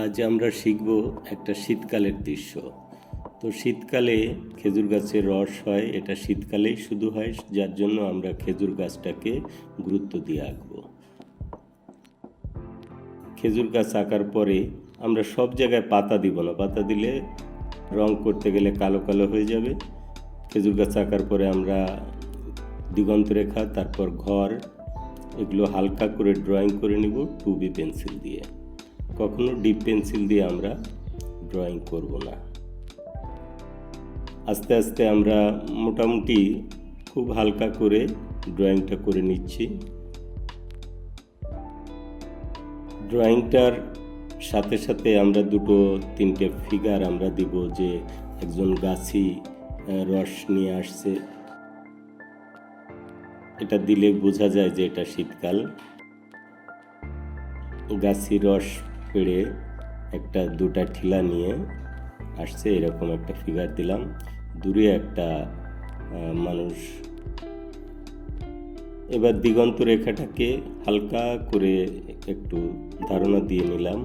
আজ আমরা শিখব একটা শীতকালের দৃশ্য। তো শীতকালে খেজুর গাছের রস হয়, এটা শীতকালেই শুধু হয়, যার জন্য আমরা খেজুর গাছটাকে গুরুত্ব দিয়ে আঁকবো। খেজুর গাছ আঁকার পরে আমরা সব জায়গায় পাতা দিব না, পাতা দিলে রং করতে গেলে কালো কালো হয়ে যাবে। খেজুর গাছ আঁকার পরে আমরা দিগন্ত রেখা, তারপর ঘর, এগুলো হালকা করে ড্রয়িং করে নিব টু বি পেন্সিল দিয়ে। কখনো ডিপ পেন্সিল দিয়ে আমরা ড্রয়িং করব না। আস্তে আস্তে আমরা মোটামুটি খুব হালকা করে ড্রয়িংটা করে নিচ্ছি। ড্রয়িংটার সাথে সাথে আমরা দুটো, তিনটে ফিগার আমরা দিব যে একজন গাছি রস নিয়ে আসছে। এটা দিলে বোঝা যায় যে এটা শীতকাল। গাছি রস পেড়ে একটা, দুটা ঠিলা নিয়ে আসছে, এরকম একটা ফিগার দিলাম। দূরে একটা মানুষ। এবার দিগন্ত রেখাটাকে হালকা করে একটু ধারণা দিয়ে নিলাম।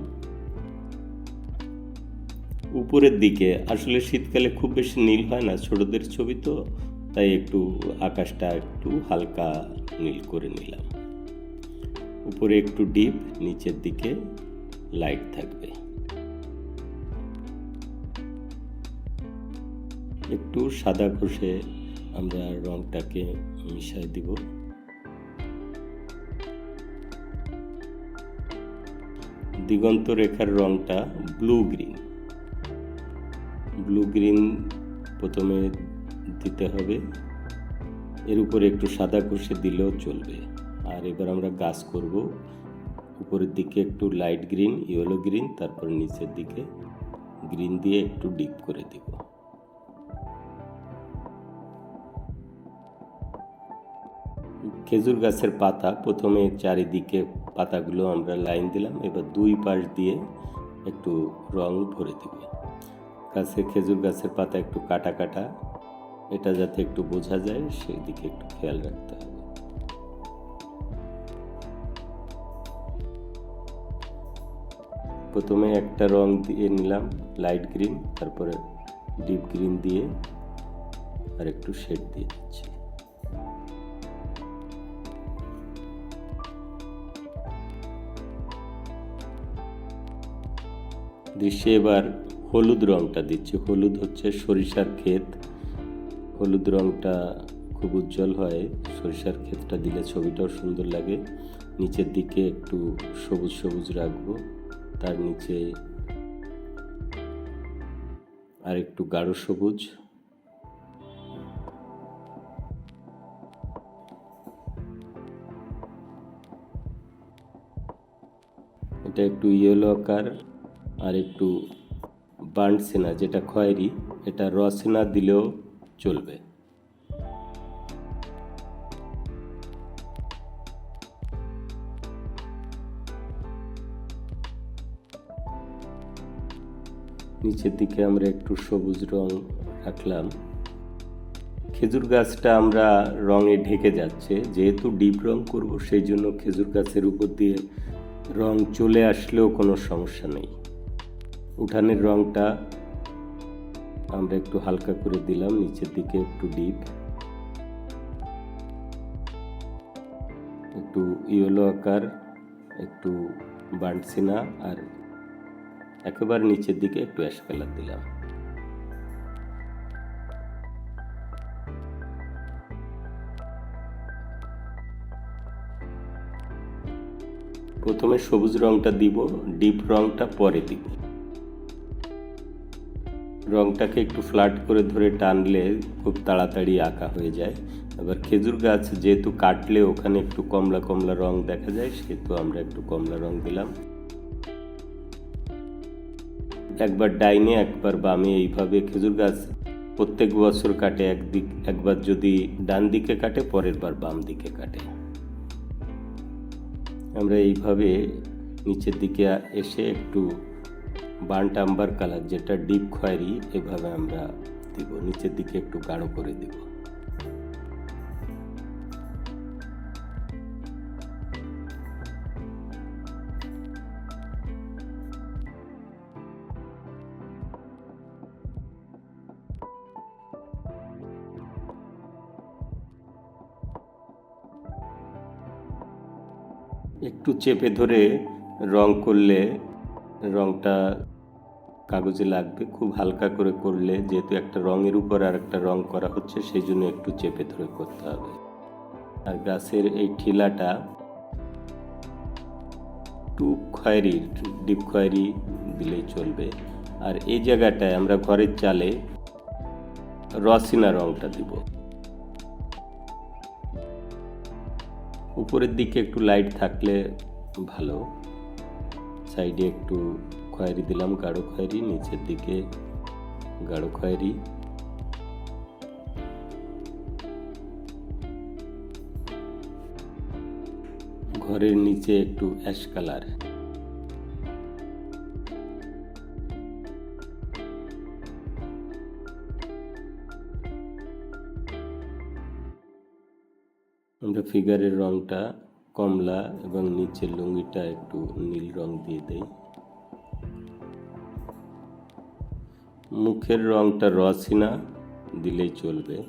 উপরের দিকে, আসলে শীতকালে খুব বেশি নীল হয় না, ছোটদের ছবি তো, তাই একটু আকাশটা একটু হালকা নীল করে নিলাম। উপরে একটু ডিপ নিচের দিকে। লাইট থাকবে। একটু সাদা ঘষে আমরা রংটাকে মিশাই দিব। দিগন্ত রেখার রংটা ব্লু গ্রিন। ব্লু গ্রিন প্রথমে দিতে হবে। এর উপরে একটু সাদা কষে দিলেও চলবে। আর এবার আমরা গাছ করব। উপরের দিকে একটু লাইট গ্রিন ইয়েলো গ্রিন তারপর নিচের দিকে গ্রিন দিয়ে একটু ডিপ করে দিব। খেজুর গাছের পাতা, প্রথমে চারিদিকে পাতাগুলো আমরা লাইন দিলাম, এবার দুই পাশ দিয়ে একটু রং ভরে দিব। গাছে খেজুর গাছের পাতা একটু কাটা কাটা, এটা যাতে একটু বোঝা যায় সেই দিকে একটু খেয়াল রাখতে প্রথমে একটা রং দিয়ে নিলাম লাইট গ্রিন তারপরে ডিপ গ্রিন দিয়ে আর একটু শেড দিয়ে দিচ্ছি। দৃশ্যে এবার হলুদ রংটা দিচ্ছি। হলুদ হচ্ছে সরিষার ক্ষেত। হলুদ রংটা খুব উজ্জ্বল হয়। সরিষার ক্ষেতটা দিলে ছবিটাও সুন্দর লাগে। নিচের দিকে একটু সবুজ সবুজ রাখব। তার নিচে আর একটু গাঢ় সবুজ। এটা একটু ইয়েলো আকার আর একটু বার্ন সেনা, যেটা খয়েরি, এটা রসেনা দিলেও চলবে। নিচের দিকে আমরা একটু সবুজ রং রাখলাম। খেজুর গাছটা আমরা রঙে ঢেকে যাচ্ছে। যেহেতু ডিপ রং করব, সেই জন্য খেজুর গাছের উপর দিয়ে রং চলে আসলেও কোনো সমস্যা নেই। উঠানের রংটা আমরা একটু হালকা করে দিলাম, নিচের দিকে একটু ডিপ। একটু ইয়েলো আকার, একটু বান্টসিনা আর একেবারে নিচের দিকে একটু অ্যাশ কালার দিলাম। প্রথমে সবুজ রংটা দিব ডিপ রংটা পরে দিব। রংটাকে একটু ফ্ল্যাট করে ধরে টানলে খুব তাড়াতাড়ি আঁকা হয়ে যায়। এবার খেজুর গাছ যেহেতু কাটলে ওখানে একটু কমলা কমলা রং দেখা যায়, সেহেতু আমরা একটু কমলা রং দিলাম। একবার ডাইনে, একবার বামে, এইভাবে খেজুর গাছ প্রত্যেক বছর কাটে একদিক, একবার যদি ডান দিকে কাটে, পরের বার বাম দিকে কাটে। আমরা এইভাবে নিচের দিকে এসে একটু বার্ন্ট আম্বার কালার, যেটা ডিপ খয়েরি, এভাবে আমরা দিব। নিচের দিকে একটু গাঢ় করে দিব। একটু চেপে ধরে রং করলে রংটা কাগজে লাগবে, খুব হালকা করে করলে, যেহেতু একটা রঙের উপর আর একটা রং করা হচ্ছে, সেই জন্য একটু চেপে ধরে করতে হবে। আর গাছের এই ঠিলাটা একটু খয়েরি, ডিপ খয়েরি দিলেই চলবে। আর এই জায়গাটায় আমরা ঘরের চালে রসিনা রংটা দিব। উপরের দিকে একটু লাইট থাকলে ভালো। সাইডে একটু খয়েরি দিলাম, গাঢ় খয়েরি। নিচের দিকে গাঢ় খয়েরি। ঘরের নিচে একটু অ্যাশ কালার ফিগারের রংটা কমলা এবং নিচের লুঙ্গিটা একটু নীল রং দিয়ে দেই। মুখের রংটা রসিনা দিলেই চলবে।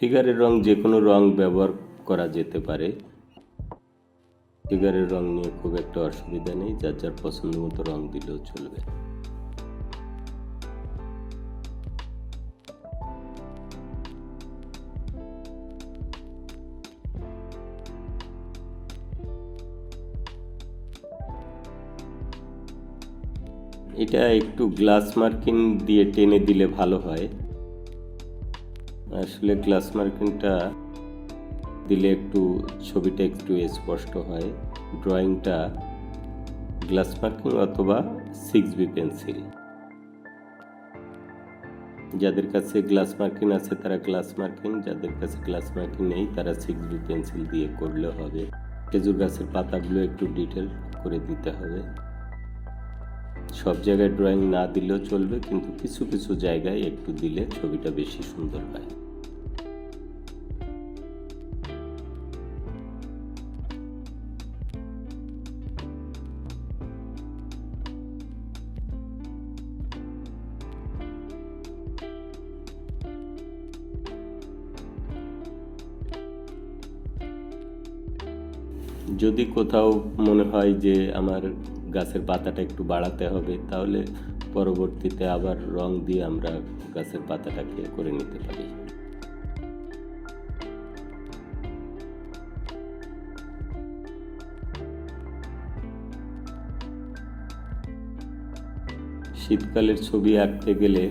ফিগারের রং যে কোনো রং ব্যবহার করা যেতে পারে। ফিগারের রং নিয়ে খুব একটা অসুবিধা নেই, যার যার পছন্দ মতো রং দিলেও চলবে। এটা একটু গ্লাস মার্কিং দিয়ে টেনে দিলে ভালো হয়। আসলে গ্লাস মার্কিংটা দিলে একটু ছবিটা একটু স্পষ্ট হয়। ড্রয়িংটা গ্লাস মার্কিং অথবা সিক্স বি পেন্সিল। যাদের কাছে গ্লাস মার্কিং আছে তারা গ্লাস মার্কিং যাদের কাছে গ্লাস মার্কিং নেই তারা সিক্স বি পেন্সিল দিয়ে করলে হবে। খেজুর গাছের পাতাগুলো একটু ডিটেল করে দিতে হবে। সব জায়গায় ড্রয়িং না দিলেও চলবে, কিন্তু কিছু কিছু জায়গায় একটু দিলে ছবিটা বেশি সুন্দর হয়। যদি কোথাও মনে হয় যে আমার গাছের পাতাটা একটু বাড়াতে হবে, তাহলে পরবর্তীতে আবার রং দিয়ে আমরা গাছের পাতাটাকে করে নিতে পারি। শীতকালের ছবি আঁকতে গেলে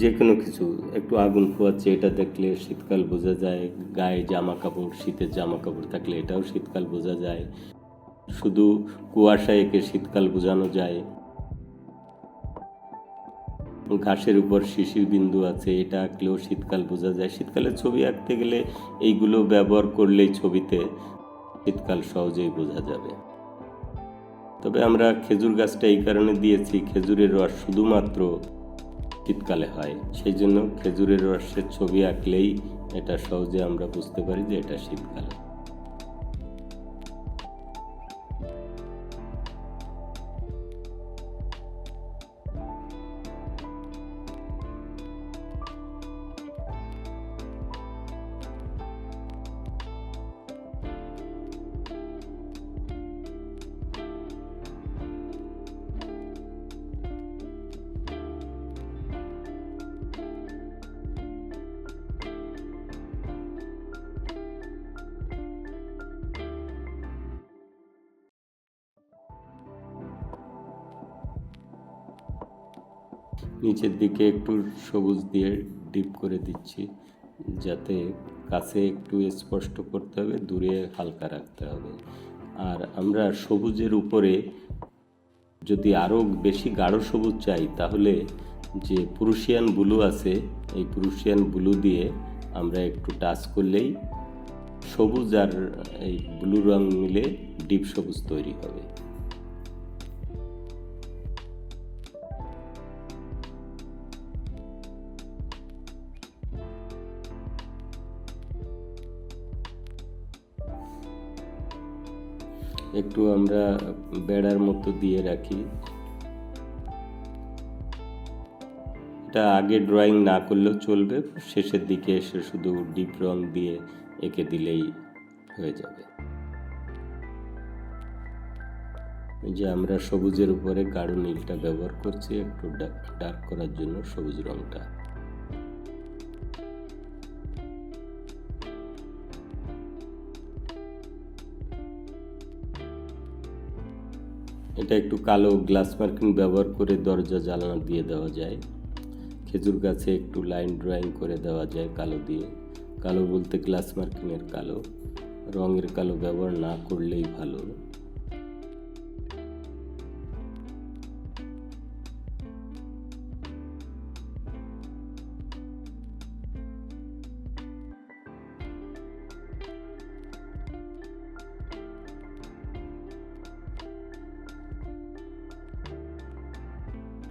যে কোনো কিছু, একটু আগুন খোয়াচ্ছে এটা দেখলে শীতকাল বোঝা যায়, গায়ে জামা কাপড়, শীতের জামা কাপড় থাকলে এটাও শীতকাল বোঝা যায়। শুধু কুয়াশায় এঁকে শীতকাল বোঝানো যায়। ঘাসের উপর শিশির বিন্দু আছে, এটা আঁকলেও শীতকাল বোঝা যায়। শীতকালের ছবি আঁকতে গেলে এইগুলো ব্যবহার করলেই ছবিতে শীতকাল সহজেই বোঝা যাবে। তবে আমরা খেজুর গাছটা এই কারণে দিয়েছি, খেজুরের রস শুধুমাত্র শীতকালে হয়। সেই জন্য খেজুরের রসের ছবি আঁকলেই এটা সহজে আমরা বুঝতে পারি যে এটা শীতকাল। নিচের দিকে একটু সবুজ দিয়ে ডিপ করে দিচ্ছি, যাতে কাছে একটু স্পষ্ট করতে হবে, দূরে হালকা রাখতে হবে। আর আমরা সবুজের উপরে যদি আরও বেশি গাঢ় সবুজ চাই, তাহলে যে পুরুষিয়ান ব্লু আছে, এই পুরুষিয়ান ব্লু দিয়ে আমরা একটু টাচ করলেই সবুজ আর এই ব্লু রং মিলে ডিপ সবুজ তৈরি হবে। একটু আমরা বেড়ার মতো দিয়ে রাখি। এটা আগে ড্রয়িং না করলেও চলবে, শেষের দিকে এসে শুধু ডিপ রং দিয়ে এঁকে দিলেই হয়ে যাবে। যে আমরা সবুজের উপরে গাঢ় নীলটা ব্যবহার করছি, একটু ডার্ক করার জন্য সবুজ রংটা। এটা একটু কালো গ্লাস মার্কিং ব্যবহার করে দরজা জ্বালানো দিয়ে দেওয়া যায়। খেজুর গাছে একটু লাইন ড্রয়িং করে দেওয়া যায় কালো দিয়ে। কালো বলতে গ্লাস মার্কিংয়ের কালো। রঙের কালো ব্যবহার না করলেই ভালো।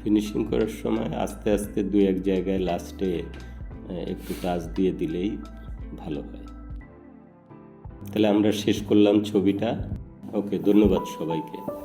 ফিনিশিং করার সময় আস্তে আস্তে দু এক জায়গায় লাস্টে একটু টাচ দিয়ে দিলেই ভালো হয়। তাহলে আমরা শেষ করলাম ছবিটা। ওকে ধন্যবাদ সবাইকে।